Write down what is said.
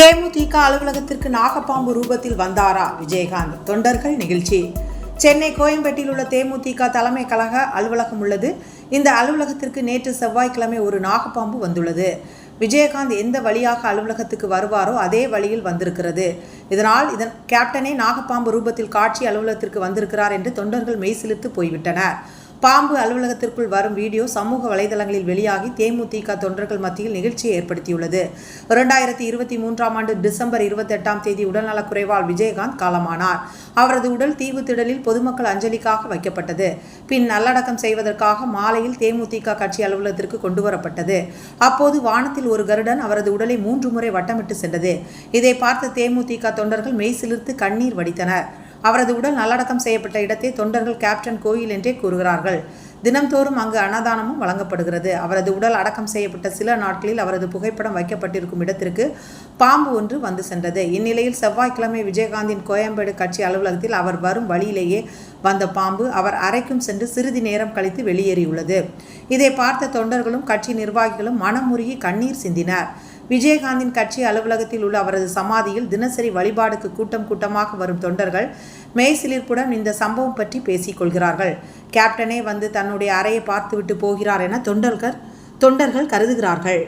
தேமுதிக அலுவலகத்திற்கு நாகப்பாம்பு ரூபத்தில் வந்தாரா விஜயகாந்த்? தொண்டர்கள் நிகழ்ச்சி. சென்னை கோயம்பேட்டில் உள்ள தேமுதிக தலைமை கழக அலுவலகம் உள்ளது. இந்த அலுவலகத்திற்கு நேற்று செவ்வாய்க்கிழமை ஒரு நாகப்பாம்பு வந்துள்ளது. விஜயகாந்த் எந்த வழியாக அலுவலகத்துக்கு வருவாரோ அதே வழியில் வந்திருக்கிறது. இதனால் இதன் கேப்டனே நாகப்பாம்பு ரூபத்தில் காட்சி அலுவலகத்திற்கு வந்திருக்கிறார் என்று தொண்டர்கள் மெய்சிலித்து போய்விட்டனர். பாம்பு அலுவலகத்திற்குள் வரும் வீடியோ சமூக வலைதளங்களில் வெளியாகி தேமுதிக தொண்டர்கள் மத்தியில் நிகழ்ச்சியை ஏற்படுத்தியுள்ளது. இரண்டாயிரத்தி இருபத்தி மூன்றாம் ஆண்டு டிசம்பர் இருபத்தெட்டாம் தேதி உடல்நலக்குறைவால் விஜயகாந்த் காலமானார். அவரது உடல் தீவு திடலில் பொதுமக்கள் அஞ்சலிக்காக வைக்கப்பட்டது. பின் நல்லடக்கம் செய்வதற்காக மாலையில் தேமுதிக கட்சி அலுவலகத்திற்கு கொண்டு வரப்பட்டது அப்போது வானத்தில் ஒரு கருடன் அவரது உடலை மூன்று முறை வட்டமிட்டு சென்றது. இதை பார்த்த தேமுதிக தொண்டர்கள் மெய்சிலிர்த்து கண்ணீர் வடித்தனர். அவரது உடல் நல்லடக்கம் செய்யப்பட்ட இடத்தை தொண்டர்கள் கேப்டன் கோயில் என்றே கூறுகிறார்கள். தினம்தோறும் அங்கு அன்னதானமும் வழங்கப்படுகிறது. அவரது உடல் அடக்கம் செய்யப்பட்ட சில நாட்களில் அவரது புகைப்படம் வைக்கப்பட்டிருக்கும் இடத்திற்கு பாம்பு ஒன்று வந்து சென்றது. இந்நிலையில் செவ்வாய்க்கிழமை விஜயகாந்தின் கோயம்பேடு கட்சி அலுவலகத்தில் அவர் வரும் வழியிலேயே வந்த பாம்பு அவர் அறைக்கும் சென்று சிறிது நேரம் கழித்து வெளியேறியுள்ளது. இதை பார்த்த தொண்டர்களும் கட்சி நிர்வாகிகளும் மனமுருகி கண்ணீர் சிந்தினர். விஜயகாந்தின் கட்சி அலுவலகத்தில் உள்ள அவரது சமாதியில் தினசரி வழிபாடுக்கு கூட்டம் கூட்டமாக வரும் தொண்டர்கள் மெய்சிலிர்ப்புடன் இந்த சம்பவம் பற்றி பேசிக்கொள்கிறார்கள் கேப்டனே வந்து தன்னுடைய அறையை பார்த்துவிட்டு போகிறார் என தொண்டர்கள் தொண்டர்கள் கருதுகிறார்கள்.